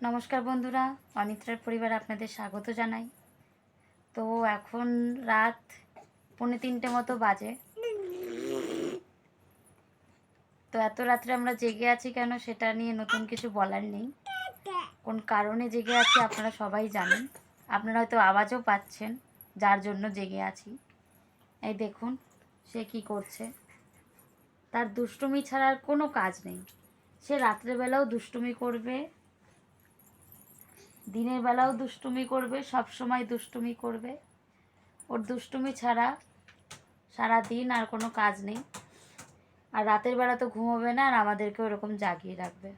নমস্কার বন্ধুরা, অনিত্রার পরিবার আপনাদের স্বাগত জানাই। তো এখন রাত পৌনে তিনটে মতো বাজে। তো এত রাত্রে আমরা জেগে আছি কেন সেটা নিয়ে নতুন কিছু বলার নেই। কোন কারণে জেগে আছি আপনারা সবাই জানেন। আপনারা হয়তো আওয়াজও পাচ্ছেন যার জন্য জেগে আছি। এই দেখুন, সে কি করছে। তার দুষ্টুমি ছাড়া আর কোনো কাজ নেই। সে রাত্রেবেলাও দুষ্টুমি করবে দিনের বেলাও দুষ্টুমি করবে, সব সময় দুষ্টুমি করবে। ওর দুষ্টুমি ছাড়া সারা দিন আর কোনো কাজ নেই। আর রাতের বেলা তো ঘুমোবে না আর আমাদেরকে ওরকম জাগিয়ে রাখবে।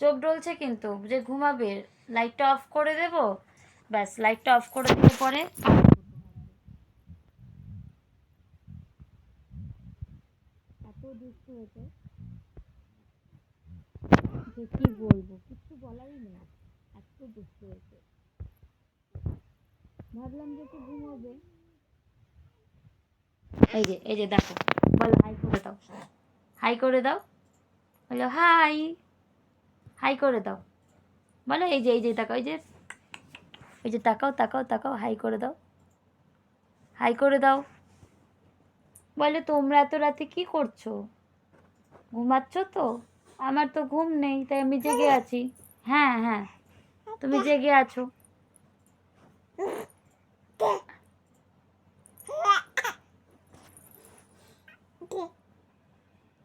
চোখ ডলছে কিন্তু যে ঘুমাবে লাইটটা অফ করে দেব, ব্যাস লাইটটা অফ করে দিলে পরে এত দুষ্ট হয়েছে। যে কি বলব? কিছু বলারই নেই এত দুষ্ট হয়েছে। ভাবলাম যে একটু ঘুমোবে। এই যে এই যে দেখো, বলো, হাই করে দাও। হাই করে দাও। বলো, হাই। হাই করে দাও। বলো, এই যে এই যে, তাকাও, এই যে। এই যে, তাকাও তাকাও তাকাও, হাই করে দাও। হাই করে দাও। বলে, তোমরা এত রাতে কি করছ? ঘুমাচ্ছ তো? আমার তো ঘুম নেই, তাই আমি জেগে আছি। হ্যাঁ হ্যাঁ তুমি জেগে আছো।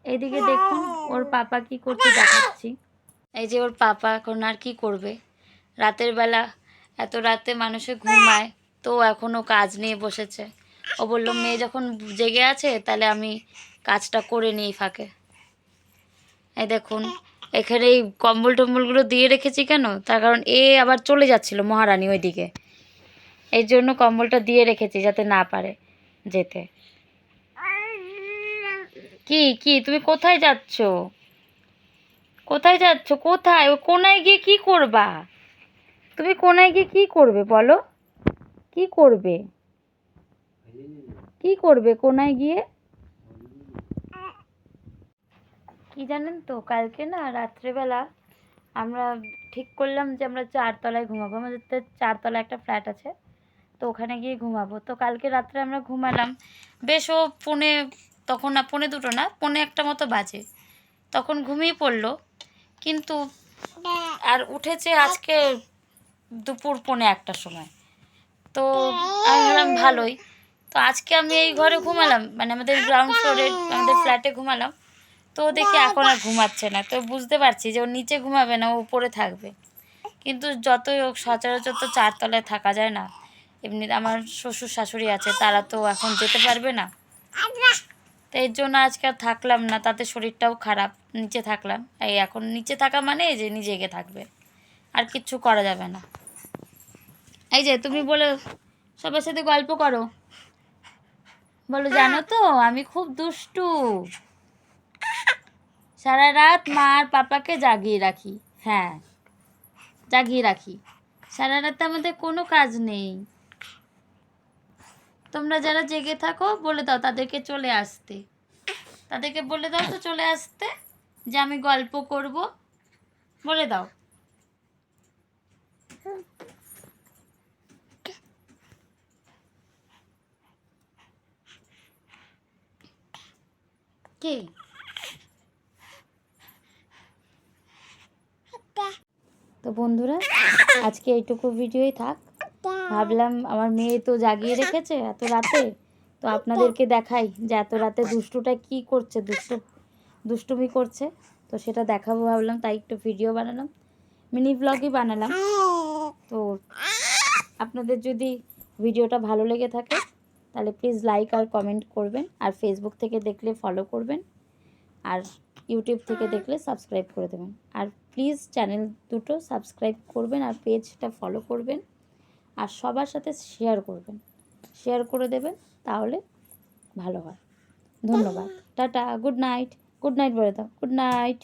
এদিকে দেখুন, ওর পাপা কি করতে দেখাচ্ছি। এই যে ওর পাপা এখন আর কি করবে? রাতের বেলা এত রাতে মানুষে ঘুমায়, তো এখনও কাজ নিয়ে বসেছে। ও বলল, মেয়ে যখন জেগে আছে, তাহলে আমি কাজটা করে নিই ফাঁকে। এই দেখুন, এখানে এই কম্বল টম্বলগুলো দিয়ে রেখেছি কেন? তার কারণ এ আবার চলে যাচ্ছিল মহারানী ওইদিকে। এই জন্য কম্বলটা দিয়ে রেখেছি যাতে না পারে যেতে। কি কি, তুমি কোথায় যাচ্ছ? কোথায় যাচ্ছ? কোথায়? ও কোনায় গিয়ে কি করবা? তুমি কোনায় গিয়ে কি করবে বলো? কি করবে? কি করবে কোনায় গিয়ে? কি জানেন তো? কালকে না রাত্রেবেলা আমরা ঠিক করলাম যে আমরা চারতলায় ঘুমাবো। আমাদের তো চারতলা একটা ফ্ল্যাট আছে, তো ওখানে গিয়ে ঘুমাবো। তো কালকে রাত্রে আমরা ঘুমালাম। বেশ ও পৌনে, তখন না পৌনে দুটো না, পৌনে একটা মতো বাজে। তখন ঘুমিয়ে পড়ল। কিন্তু আর উঠেছে আজকে দুপুর পৌনে একটার সময়। তো আমি ভাবলাম ভালোই। তো আজকে আমি এই ঘরে ঘুমালাম। মানে আমাদের গ্রাউন্ড ফ্লোরে আমাদের ফ্ল্যাটে ঘুমালাম। তো দেখি এখন আর ঘুমাচ্ছে না। তো বুঝতে পারছি যে ও নিচে ঘুমাবে না ও উপরে থাকবে। কিন্তু যতই হোক সচরাচর তো চারতলায় থাকা যায় না। এমনি আমার শ্বশুর শাশুড়ি আছে তারা তো এখন যেতে পারবে না। তো এর জন্য আজকে আর থাকলাম না তাতে শরীরটাও খারাপ নিচে থাকলাম। এই এখন নিচে থাকা মানে এই যে নিজেকে থাকবে আর কিচ্ছু করা যাবে না। এই যে তুমি বলে সবার সাথে গল্প করো। বলো জানো তো আমি খুব দুষ্টু। সারা রাত মা আর পাপাকে জাগিয়ে রাখি। হ্যাঁ জাগিয়ে রাখি। সারা রাতে আমাদের কোনো কাজ নেই। তোমরা যারা জেগে থাকো, বলে দাও তাদেরকে চলে আসতে। তাদেরকে বলে দাও তো চলে আসতে যে আমি গল্প করব। বলে দাও। কি? তো বন্ধুরা, আজকে এইটুকু ভিডিওই থাক। ভাবলাম আমার মেয়ে তো জাগিয়ে রেখেছে এত রাতে, তো আপনাদেরকে দেখাই যে এত রাতে দুষ্টুটা কি করছে, দুষ্টু, দুষ্টুমি করছে। তো সেটা দেখাবো ভাবলাম, তাই একটু ভিডিও বানালাম, মিনি ব্লগই বানালাম। তো আপনাদের যদি ভিডিওটা ভালো লেগে থাকে, তাহলে প্লিজ লাইক আর কমেন্ট করবেন, আর ফেসবুক থেকে দেখলে ফলো করবেন। আর ইউটিউব থেকে দেখলে সাবস্ক্রাইব করে দেবেন। আর প্লিজ চ্যানেল দুটো সাবস্ক্রাইব করবেন আর পেজটা ফলো করবেন। আর সবার সাথে শেয়ার করবেন। শেয়ার করে দেবেন, তাহলে ভালো হয়। ধন্যবাদ। Tata good night good night বলে দাও। Good night